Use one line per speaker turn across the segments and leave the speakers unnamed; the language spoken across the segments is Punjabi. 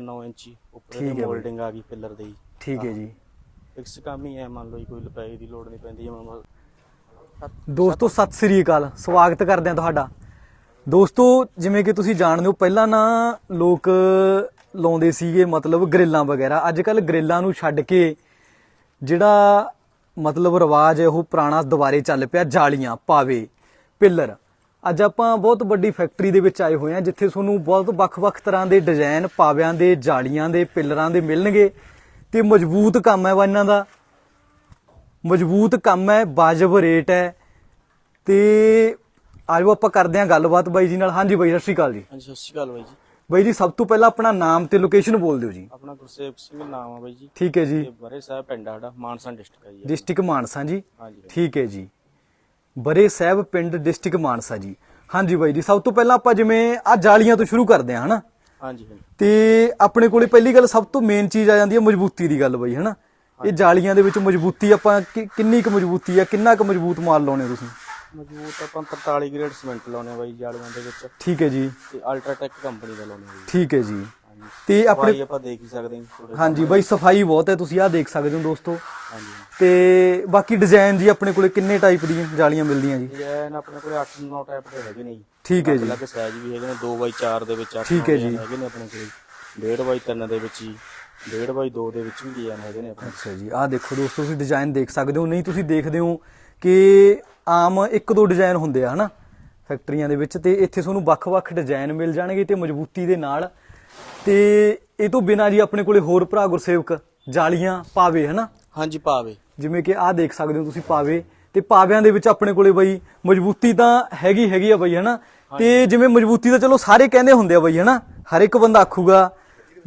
9 ਇੰਚੀ ਉੱਪਰ
ਠੀਕ ਹੈ
ਇਹਦੀ
ਬਈ।
ਮੋਲਡਿੰਗ ਆ ਗਈ ਪਿੱਲਰ ਦੀ
ਠੀਕ ਹੈ ਜੀ।
ਫਿਕਸ ਕੰਮ ਹੀ ਹੈ ਮੰਨ ਲਓ ਜੀ, ਕੋਈ ਲਪਾਈ ਦੀ ਲੋੜ ਨਹੀਂ ਪੈਂਦੀ ਜਿਵੇਂ ਲਓ
ਦੋਸਤੋ ਸਤਿ ਸ੍ਰੀ ਅਕਾਲ। ਸਵਾਗਤ ਕਰਦੇ ਹਾਂ ਤੁਹਾਡਾ। ਦੋਸਤੋ ਜਿਵੇਂ ਕਿ ਤੁਸੀਂ ਜਾਣਦੇ ਹੋ ਪਹਿਲਾਂ ਨਾ ਲੋਕ ਲਾਉਂਦੇ ਸੀਗੇ ਮਤਲਬ ਗ੍ਰਿਲਾਂ ਵਗੈਰਾ। ਅੱਜ ਕੱਲ ਗ੍ਰਿਲਾਂ ਨੂੰ ਛੱਡ ਕੇ ਜਿਹੜਾ ਮਤਲਬ ਰਿਵਾਜ ਹੈ ਉਹ ਪੁਰਾਣਾ ਦੁਬਾਰੇ ਚੱਲ ਪਿਆ ਜਾਲੀਆਂ ਪਾਵੇ ਪਿੱਲਰ। ਅੱਜ ਆਪਾਂ ਬਹੁਤ ਵੱਡੀ ਫੈਕਟਰੀ ਦੇ ਵਿੱਚ ਆਏ ਹੋਏ ਹਾਂ ਜਿੱਥੇ ਤੁਹਾਨੂੰ ਬਹੁਤ ਵੱਖ-ਵੱਖ ਤਰ੍ਹਾਂ ਦੇ ਡਿਜ਼ਾਈਨ ਪਾਵਿਆਂ ਦੇ ਜਾਲੀਆਂ ਦੇ ਪਿੱਲਰਾਂ ਦੇ ਮਿਲਣਗੇ। ਤੇ ਮਜ਼ਬੂਤ ਕੰਮ ਹੈ ਵਾ ਇਹਨਾਂ ਦਾ। ਮਜ਼ਬੂਤ ਕੰਮ ਹੈ ਵਾਜਬ ਰੇਟ ਹੈ। ਤੇ ਆਜੋ ਆਪਾਂ ਕਰਦੇ ਹਾਂ ਗੱਲਬਾਤ ਬਾਈ ਜੀ ਨਾਲ। ਹਾਂਜੀ ਬਾਈ ਸਤਿ ਸ਼੍ਰੀ ਅਕਾਲ ਜੀ।
ਹਾਂਜੀ ਸਤਿ ਸ਼੍ਰੀ ਅਕਾਲ ਬਾਈ ਜੀ।
ਬਾਈ ਜੀ ਸਭ ਤੋਂ ਪਹਿਲਾਂ ਆਪਣਾ ਨਾਮ ਤੇ ਲੋਕੇਸ਼ਨ ਬੋਲ ਦਿਓ ਜੀ।
ਆਪਣਾ ਗੁਰਸੇਵਕ ਸਿੰਘ ਨਾਮ ਆ ਬਾਈ ਜੀ।
ਠੀਕ ਹੈ ਜੀ।
ਬਰੇ ਸਾਹਿਬ ਪਿੰਡ ਸਾਡਾ ਮਾਨਸਾ ਡਿਸਟ੍ਰਿਕਟ ਹੈ ਜੀ
ਡਿਸਟ੍ਰਿਕਟ ਮਾਨਸਾ ਜੀ।
ਹਾਂਜੀ।
ਠੀਕ ਹੈ ਜੀ। ਬਰੇ ਸਾਹਿਬ ਪਿੰਡ ਡਿਸਟ੍ਰਿਕਟ ਮਾਨਸਾ ਜੀ। ਹਾਂਜੀ ਬਾਈ ਜੀ ਸਭ ਤੋਂ ਪਹਿਲਾਂ ਆਪਾਂ ਜਿਵੇਂ ਆ ਜਾਲੀਆਂ ਤੋਂ ਸ਼ੁਰੂ ਕਰਦੇ ਹਾਂ ਹਨਾ?
ਹਾਂਜੀ ਹਾਂਜੀ।
ਤੇ ਆਪਣੇ ਕੋਲੇ ਪਹਿਲੀ ਗੱਲ ਸਭ ਤੋਂ ਮੇਨ ਚੀਜ਼ ਆ ਜਾਂਦੀ ਹੈ ਮਜ਼ਬੂਤੀ ਦੀ ਗੱਲ ਬਾਈ ਹਨਾ? ਇਹ ਜਾਲੀਆਂ ਦੇ ਵਿੱਚ ਮਜ਼ਬੂਤੀ ਆਪਾਂ ਕਿੰਨੀ ਕੁ ਮਜ਼ਬੂਤੀ ਆ ਕਿੰਨਾ ਕੁ ਮਜ਼ਬੂਤ ਮਾਲ ਲਾਉਣੇ ਤੁਸੀਂ?
ਮਜ਼ਬੂਤ ਆਪਾਂ 43 ਗ੍ਰੇਡ ਸੀਮੈਂਟ ਲਾਉਣੇ ਬਾਈ ਜਾਲੀਆਂ ਦੇ ਵਿੱਚ।
ਠੀਕ ਹੈ ਜੀ।
ਤੇ ਅਲਟਰਾਟੈਕ ਕੰਪਨੀ ਦਾ ਲਾਉਣੇ
ਠੀਕ ਹੈ ਜੀ। ਤੇ ਆਪਣੇ
ਆਪਾਂ ਦੇਖ ਹੀ ਸਕਦੇ ਹਾਂ
ਹਾਂਜੀ ਬਾਈ ਸਫ਼ਾਈ ਬਹੁਤ ਹੈ ਤੁਸੀਂ ਆਹ ਦੇਖ ਸਕਦੇ ਹੋ ਦੋਸਤੋ।
ਹਾਂਜੀ।
ਤੇ ਬਾਕੀ ਡਿਜ਼ਾਈਨ ਜੀ ਆਪਣੇ ਕੋਲੇ ਕਿੰਨੇ ਟਾਈਪ ਦੀਆਂ ਜਾਲੀਆਂ ਮਿਲਦੀਆਂ ਜੀ?
ਡਿਜ਼ਾਈਨ ਆਪਣੇ ਕੋਲੇ 8-9 ਟਾਈਪ ਦੇ ਹੈਗੇ ਨੇ ਜੀ।
ਠੀਕ ਹੈ ਜੀ।
ਅਲੱਗ ਸਾਈਜ਼ ਵੀ ਹੈਗੇ ਨੇ 2x4 ਦੇ ਵਿੱਚ 8
ਠੀਕ ਹੈ ਜੀ।
ਹੈਗੇ ਨੇ ਆਪਣੇ ਕੋਲੇ। 1.5x3 ਦੇ ਵਿੱਚ ਹੀ 1.5x2 ਦੇ ਵਿੱਚ ਵੀ ਡਿਜ਼ਾਈਨ ਹੈਗੇ ਨੇ ਆਪਣੇ।
ਅੱਛਾ ਜੀ ਆਹ ਦੇਖੋ ਦੋਸਤੋ ਤੁਸੀਂ ਡਿਜ਼ਾਈਨ ਦੇਖ ਸਕਦੇ ਹੋ। ਨਹੀਂ ਤੁਸੀਂ ਦੇਖਦੇ ਹੋ ਕਿ ਆਮ ਇੱਕ ਦੋ ਡਿਜ਼ਾਈਨ ਹੁੰਦੇ ਆ ਹਨਾ? ਫੈਕਟਰੀਆਂ ਦੇ ਵਿੱਚ ਤੇ ਇੱਥੇ ਤੁਹਾਨੂੰ ਵੱਖ-ਵੱਖ ਡਿਜ਼ਾਈਨ ਮਿਲ ਜਾਣਗੇ ਤੇ ਮਜ਼ਬੂਤੀ ਦੇ ਨਾਲ ਤੇ ਇਹ ਤੋਂ ਬਿਨਾ ਜੀ ਆਪਣੇ ਕੋਲੇ ਹੋਰ ਭਰਾ ਗੁਰਸੇਵਕ ਜਾਲੀਆਂ ਪਾਵੇ ਹਨਾ?
ਹਾਂਜੀ ਪਾਵੇ।
ਜਿਵੇਂ ਕਿ ਆਹ ਦੇਖ ਸਕਦੇ ਹੋ ਤੁਸੀਂ ਪਾਵੇ। ਤੇ ਪਾਵਿਆਂ ਦੇ ਵਿੱਚ ਆਪਣੇ ਕੋਲੇ ਬਈ ਮਜ਼ਬੂਤੀ ਤਾਂ ਹੈਗੀ ਹੈਗੀ ਆ ਬਈ ਹਨਾ? ਤੇ ਜਿਵੇਂ ਮਜ਼ਬੂਤੀ ਤਾਂ ਚਲੋ ਸਾਰੇ ਕਹਿੰਦੇ ਹੁੰਦੇ ਆ ਬਈ ਹਨਾ? ਹਰ ਇੱਕ ਬੰਦਾ ਆਖੂਗਾ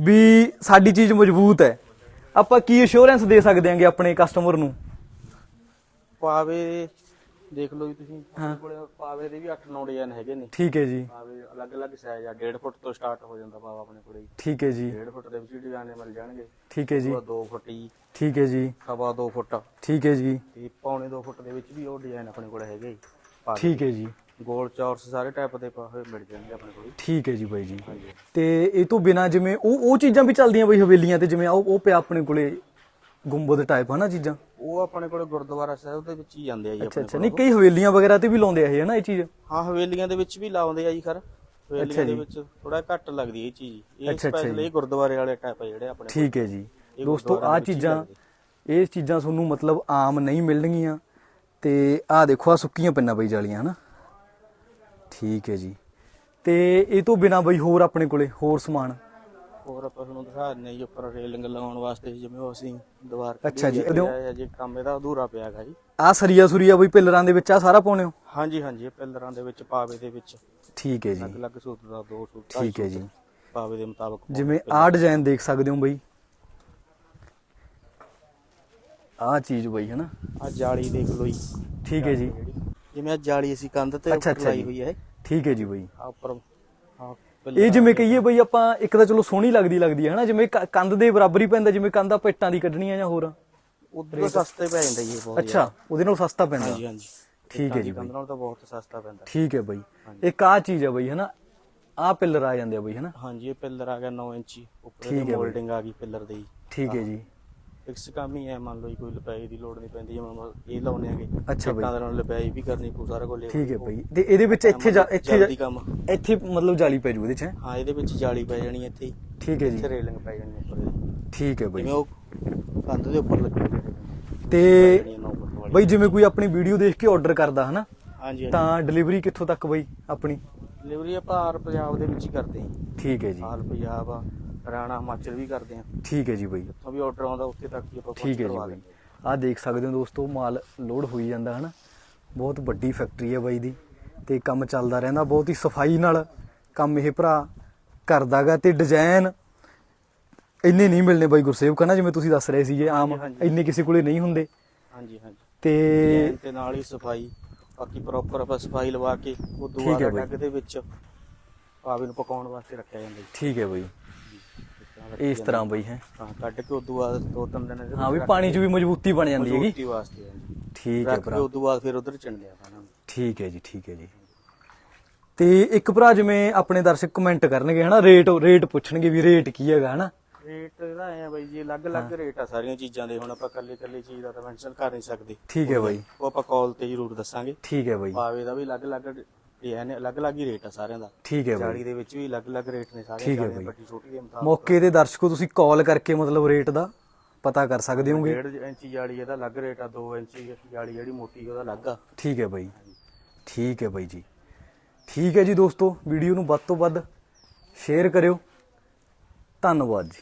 ਵੀ ਸਾਡੀ ਚੀਜ਼ ਮਜ਼ਬੂਤ ਹੈ। ਆਪਾਂ ਕੀ ਅਸ਼ੋਰੈਂਸ ਦੇ ਸਕਦੇ ਆਂਗੇ ਆਪਣੇ ਕਸਟਮਰ ਨੂੰ?
ਪਾਵੇ ਦੇਖ ਲਓ ਜੀ ਤੁਸੀਂ ਆਪਣੇ ਕੋਲੇ ਪਾਵੇ ਦੇ ਵੀ 8-9 ਡਿਜ਼ਾਈਨ ਹੈਗੇ ਨੇ।
ਠੀਕ ਹੈ ਜੀ।
ਪਾਵੇ ਅਲੱਗ-ਅਲੱਗ ਸਾਈਜ਼ ਆ 1.5 ਫੁੱਟ ਤੋਂ ਸਟਾਰਟ ਹੋ ਜਾਂਦਾ ਪਾਵਾ ਆਪਣੇ ਕੋਲੇ
ਠੀਕ ਹੈ ਜੀ।
1.5 ਫੁੱਟ ਦੇ ਵਿੱਚ ਵੀ ਡਿਜ਼ਾਈਨ ਮਿਲ ਜਾਣਗੇ।
ਠੀਕ ਹੈ ਜੀ।
2 ਫੁੱਟ ਜੀ।
ਠੀਕ ਹੈ ਜੀ।
ਸਵਾ 2 ਫੁੱਟ।
ਠੀਕ ਹੈ ਜੀ।
ਤੇ ਪੌਣੇ 2 ਫੁੱਟ ਦੇ ਵਿੱਚ ਵੀ ਉਹ ਡਿਜ਼ਾਈਨ ਆਪਣੇ ਕੋਲੇ ਹੈਗੇ ਜੀ।
ਠੀਕ ਹੈ ਜੀ।
ਗੋਲ ਚੌਰਸ ਸਾਰੇ ਟਾਈਪ ਦੇ ਪਾ ਹੋਏ ਮਿਲ ਜਾਣਗੇ ਆਪਣੇ ਕੋਲੇ।
ਠੀਕ ਹੈ ਜੀ ਬਾਈ ਜੀ।
ਹਾਂਜੀ।
ਤੇ ਇਹ ਤੋਂ ਬਿਨਾ ਜਿਵੇਂ ਉਹ ਉਹ ਚੀਜ਼ਾਂ ਵੀ ਚੱਲਦੀਆਂ ਬਈ ਹਵੇਲੀਆਂ ਤੇ ਜਿਵੇਂ ਆਹ ਉਹ ਉਹ ਪਿਆ ਆਪਣੇ ਕੋਲੇ ਗੁੰਬਦ ਟਾਈਪ ਹਨਾ ਚੀਜ਼ਾਂ?
ਉਹ ਆਪਣੇ ਕੋਲੇ ਗੁਰਦੁਆਰਾ ਸਾਹਿਬ ਦੇ ਵਿੱਚ ਹੀ ਜਾਂਦੇ ਆ ਜੀ
ਅੱਛਾ
ਆਪਣੇ
ਅੱਛਾ। ਨਹੀਂ ਕਈ ਹਵੇਲੀਆਂ ਵਗੈਰਾ ਤੇ ਵੀ ਲਾਉਂਦੇ ਆ ਇਹ ਹਨਾ ਇਹ ਚੀਜ਼?
ਹਾਂ ਹਵੇਲੀਆਂ ਦੇ ਵਿੱਚ ਵੀ ਲਾਉਂਦੇ ਆ ਜੀ ਖਰ।
ਅੱਛਾ
ਹਵੇਲੀਆਂ ਦੇ
ਜੀ।
ਵਿੱਚ ਥੋੜਾ ਘੱਟ ਲੱਗਦੀ ਇਹ ਚੀਜ਼। ਇਹ
ਅੱਛਾ, ਅੱਛਾ
ਸਪੈਸ਼ਲ
ਜੀ।
ਇਹ ਗੁਰਦੁਆਰੇ ਵਾਲੇ ਟਾਈਪ ਆ ਜਿਹੜੇ ਆਪਣੇ।
ਠੀਕ ਹੈ ਜੀ।
ਇਹ
ਦੋਸਤੋ
ਗੁਰਦੁਆਰਿਆਂ
ਆ
ਵਿੱਚ ਹੀ
ਚੀਜ਼ਾਂ। ਇਹ ਚੀਜ਼ਾਂ ਤੁਹਾਨੂੰ ਮਤਲਬ ਆਮ ਨਹੀਂ ਮਿਲਣਗੀਆਂ। ਤੇ ਆਹ ਦੇਖੋ ਆ ਸੁੱਕੀਆਂ ਪਿੰਨਾਂ ਬਈ ਜਾਲੀਆਂ ਹਨਾ? ਠੀਕ ਹੈ ਜੀ। ਤੇ ਇਹ ਤੋਂ ਬਿਨਾ ਬਈ ਹੋਰ ਆਪਣੇ ਕੋਲੇ ਹੋਰ ਸਮਾਨ
ਹੋਰ ਆਪਾਂ ਤੁਹਾਨੂੰ ਦਿਖਾ ਦਿੰਦੇ ਹਾਂ ਜੀ ਉੱਪਰ ਰੇਲਿੰਗ ਲਗਾਉਣ ਵਾਸਤੇ ਜਿਵੇਂ ਉਹ ਅਸੀਂ ਦੀਵਾਰ
ਅੱਛਾ ਜੀ,
ਕੱਢੀ ਹੋਈ
ਇਹਦੇ-
ਹੈ ਜੀ ਕੰਮ ਇਹਦਾ ਅਧੂਰਾ ਪਿਆ ਹੈਗਾ ਜੀ।
ਆ ਸਰੀਆ ਸੁਰੀਆ ਬਈ ਪਿੱਲਰਾਂ ਦੇ ਵਿੱਚ ਆ ਸਾਰਾ ਪਾਉਣੇ ਹੋ?
ਹਾਂਜੀ ਹਾਂਜੀ ਇਹ ਪਿੱਲਰਾਂ ਦੇ ਵਿੱਚ ਪਾਵੇ ਦੇ ਵਿੱਚ।
ਠੀਕ ਹੈ ਜੀ।
ਅਲੱਗ-ਅਲੱਗ ਸੂਤ ਦਾ ਦੋ ਸੂਤ
ਠੀਕ ਹੈ ਜੀ।
ਪਾਵੇ ਦੇ ਮੁਤਾਬਕ
ਜਿਵੇਂ ਆਹ ਡਿਜ਼ਾਈਨ ਦੇਖ ਸਕਦੇ ਹੋ ਬਈ। ਆਹ ਚੀਜ਼ ਬਈ ਹਨਾ?
ਆ ਜਾਲੀ ਦੇਖ ਲਓ ਜੀ।
ਠੀਕ ਹੈ ਜੀ।
ਜਿਵੇਂ ਆ ਜਾਲੀ ਅਸੀਂ ਕੰਧ ਤੇ
ਅੱਛਾ,
ਉੱਪਰ
ਅੱਛਾ
ਲਾਈ
ਜੀ।
ਹੋਈ ਹੈ
ਠੀਕ ਹੈ ਜੀ ਬਈ।
ਆ ਉੱਪਰ ਆ
ਇਹ ਜਿਵੇਂ ਕਹੀਏ ਬਈ ਆਪਾਂ ਇੱਕ ਤਾਂ ਚਲੋ ਸੋਹਣੀ ਲੱਗਦੀ ਲੱਗਦੀ ਹੈ ਹਨਾ ਜਿਵੇਂ ਕ- ਕੰਧ ਦੇ ਬਰਾਬਰ ਹੀ ਪੈਂਦਾ ਜਿਵੇਂ ਕੰਧਾਂ ਪੇਟਾਂ ਦੀ ਕੱਢਣੀਆਂ ਜਾਂ ਹੋਰ।
ਉਧਰ ਸਸਤੇ ਪੈ ਜਾਂਦਾ ਜੀ ਬਹੁਤ
ਅੱਛਾ ਉਹਦੇ ਨਾਲ ਸਸਤਾ ਪੈਂਦਾ।
ਹਾਂਜੀ ਹਾਂਜੀ।
ਠੀਕ ਹੈ ਜੀ
ਕੰਧ ਨਾਲ ਤਾਂ ਬਹੁਤ ਸਸਤਾ ਪੈਂਦਾ।
ਠੀਕ ਹੈ ਬਈ। ਇੱਕ ਆਹ ਚੀਜ਼ ਹੈ ਬਈ ਹਨਾ ਆਹ ਪਿੱਲਰ ਆ ਜਾਂਦੇ ਆ ਬਈ ਹਨਾ।
ਹਾਂਜੀ ਇਹ ਪਿੱਲਰ ਆ ਗਿਆ 9 ਇੰਚੀ। ਉੱਪਰ
ਬਈ।
ਮੋਲਡਿੰਗ ਆ ਗਈ ਪਿੱਲਰ ਦੀ।
ਠੀਕ ਹੈ ਜੀ।
ਫਿਕਸ ਕੰਮ ਹੀ ਹੈ ਮੰਨ ਲਓ ਜੀ ਕੋਈ ਲਪਾਈ ਦੀ ਲੋੜ ਨਹੀਂ ਪੈਂਦੀ ਜਿਵੇਂ ਇਹ ਲਾਉਣੇ ਆਗੇ
ਅੱਛਾ ਬਈ।
ਨਾਲ ਲਪਾਈ ਵੀ ਕਰਨੀ ਕੋ ਸਾਰਾ ਕੁਝ
ਠੀਕ ਹੈ ਬਈ। ਤੇ ਇਹਦੇ ਵਿੱਚ ਇੱਥੇ ਜਾ- ਇੱਥੇ
ਜਲਦੀ ਕੰਮ।
ਇੱਥੇ ਮਤਲਬ ਜਾਲੀ ਪੈ ਜੂ ਇਹਦੇ ਚ ਹੈਂ?
ਇਹਦੇ ਵਿੱਚ ਜਾਲੀ ਪੈ ਜਾਣੀ ਇੱਥੇ
ਠੀਕ ਹੈ ਜੀ।
ਇੱਥੇ ਰੇਲਿੰਗ ਪੈ ਜਾਣੀ ਉੱਪਰ।
ਠੀਕ ਹੈ ਬਈ।
ਜਿਵੇਂ ਉਹ ਕੰਧ ਦੇ ਉੱਪਰ ਲੱਗੀ
ਤੇ ਬਈ ਜਿਵੇਂ ਕੋਈ ਆਪਣੀ ਵੀਡੀਓ ਦੇਖ ਕੇ ਆਰਡਰ ਕਰਦਾ ਹਨਾ?
ਹਾਂਜੀ
ਤਾਂ ਡਿਲੀਵਰੀ ਕਿੱਥੋਂ ਤੱਕ ਬਈ ਆਪਣੀ?
ਡਿਲੀਵਰੀ ਆਪਾਂ ਆਰ ਪੰਜਾਬ ਦੇ ਵਿੱਚ ਹੀ ਕਰਦੇ ਹਾਂ।
ਠੀਕ ਹੈ ਜੀ।
ਆਲ ਪੰਜਾਬ ਆ। ਹਰਿਆਣਾ ਹਿਮਾਚਲ ਵੀ ਕਰਦੇ ਹਾਂ
ਠੀਕ ਹੈ ਜੀ ਬਈ।
ਜਿੱਥੋਂ ਵੀ ਆਰਡਰ ਆਉਂਦਾ ਉੱਥੇ ਤੱਕ ਹੀ ਆਪਾਂ
ਠੀਕ ਹੈ ਜੀ ਬਾਈ। ਆਹ ਦੇਖ ਸਕਦੇ ਹੋ ਦੋਸਤੋ ਮਾਲ ਲੋਡ ਹੋਈ ਜਾਂਦਾ ਹਨਾ? ਬਹੁਤ ਵੱਡੀ ਫੈਕਟਰੀ ਹੈ ਬਾਈ ਦੀ। ਤੇ ਕੰਮ ਚੱਲਦਾ ਰਹਿੰਦਾ ਬਹੁਤ ਹੀ ਸਫ਼ਾਈ ਨਾਲ ਕੰਮ ਇਹ ਭਰਾ ਕਰਦਾਗਾ ਤੇ ਡਿਜ਼ਾਈਨ ਇੰਨੇ ਨਹੀਂ ਮਿਲਨੇ ਬਾਈ ਗੁਰਸੇਵਕ ਨਾ ਜਿਵੇਂ ਤੁਸੀਂ ਦੱਸ ਰਹੇ ਸੀਗੇ ਆਮ। ਇੰਨੇ ਕਿਸੇ ਕੋਲੇ ਨਹੀਂ ਹੁੰਦੇ।
ਹਾਂਜੀ ਹਾਂਜੀ।
ਤੇ
ਤੇ ਨਾਲ ਹੀ ਸਫ਼ਾਈ ਬਾਕੀ ਪ੍ਰੋਪਰ ਆਪਾਂ ਸਫ਼ਾਈ ਲਵਾ ਕੇ ਉਹ
ਠੀਕ
ਦੁਆ
ਹੈ
ਦਾ
ਬਾਈ।
ਡੱਗ ਦੇ ਵਿੱਚ ਪਾਵੇ ਨੂੰ ਪਕਾਉਣ ਵਾਸਤੇ ਰੱਖਿਆ ਜਾਂਦਾ
ਠੀਕ ਹੈ ਬਾਈ।
ਇਸ ਤਰ੍ਹਾਂ
ਬਾਈ ਹੈ।
ਹਾਂ ਕੱਢ ਕੇ ਉਦੋਂ ਬਾਅਦ ਦੋ ਤਿੰਨ ਦਿਨ
ਹਾਂ ਵੀ ਪਾਣੀ 'ਚ ਵੀ ਮਜ਼ਬੂਤੀ ਬਣ ਜਾਂਦੀ ਹੈਗੀ।
ਮਜ਼ਬੂਤੀ ਵਾਸਤੇ
ਠੀਕ ਹੈ ਭਰਾ।
ਉਦੋਂ ਬਾਅਦ ਫਿਰ ਉਧਰ ਚਿਣ ਲਿਆ ਪਾਣਾ
ਠੀਕ ਹੈ ਜੀ ਠੀਕ ਹੈ ਜੀ। ਤੇ ਇੱਕ ਭਰਾ ਜਿਵੇਂ ਆਪਣੇ ਦਰਸ਼ਕ ਕਮੈਂਟ ਕਰਨਗੇ ਹਨਾ ਰੇਟ ਰੇਟ ਪੁੱਛਣਗੇ ਵੀ ਰੇਟ ਕੀ ਹੈਗਾ ਹਨਾ?
ਰੇਟ ਇਹਦਾ ਐ ਬਾਈ ਜੀ ਅਲੱਗ-ਅਲੱਗ ਰੇਟ ਆ ਸਾਰੀਆਂ ਚੀਜ਼ਾਂ ਦੇ ਹੁਣ ਆਪਾਂ ਕੱਲੇ-ਕੱਲੇ ਚੀਜ਼ ਦਾ ਤਾਂ ਮੈਂਸ਼ਨ ਕਰ ਨਹੀਂ ਸਕਦੇ।
ਠੀਕ ਹੈ ਬਾਈ।
ਉਹ ਆਪਾਂ ਕਾਲ ਤੇ ਜ਼ਰੂਰ ਦੱਸਾਂਗੇ।
ਠੀਕ ਹੈ ਬਾਈ।
ਪਾਵੇ ਦਾ ਵੀ ਅਲੱਗ-ਅਲੱਗ ਡਿਜ਼ਾਈਨ ਹੈ ਅਲੱਗ-ਅਲੱਗ ਹੀ ਰੇਟ ਆ ਸਾਰਿਆਂ ਦਾ।
ਠੀਕ ਹੈ ਬਾਈ।
ਦੇ ਵਿੱਚ ਵੀ ਅਲੱਗ-ਅਲੱਗ ਰੇਟ ਨੇ ਸਾਰੇ
ਠੀਕ ਹੈ ਬਾਈ।
ਵੱਡੀ ਛੋਟੀ ਦੇ ਮੁਤਾਬਕ
ਮੌਕੇ ਦੇ ਦਰਸ਼ਕੋ ਤੁਸੀਂ ਕਾਲ ਕਰਕੇ ਮਤਲਬ ਰੇਟ ਦਾ ਪਤਾ ਕਰ ਸਕਦੇ ਹੋਗੇ।
1.5 ਇੰਚੀ ਜਾਲੀ ਇਹਦਾ ਅਲੱਗ ਰੇਟ ਆ 2 ਇੰਚੀ ਜਾਲੀ ਜਿਹੜੀ ਮੋਟੀ ਉਹਦਾ ਅਲੱਗ ਆ।
ਠੀਕ ਹੈ ਬਾਈ। ਠੀਕ ਹੈ ਬਾਈ ਜੀ। ਠੀਕ ਹੈ ਜੀ ਦੋਸਤੋ ਵੀਡੀਓ ਨੂੰ ਵੱਧ ਤੋਂ ਵੱਧ ਸ਼ੇਅਰ ਕਰਿਓ। ਧੰਨਵਾਦ ਜੀ।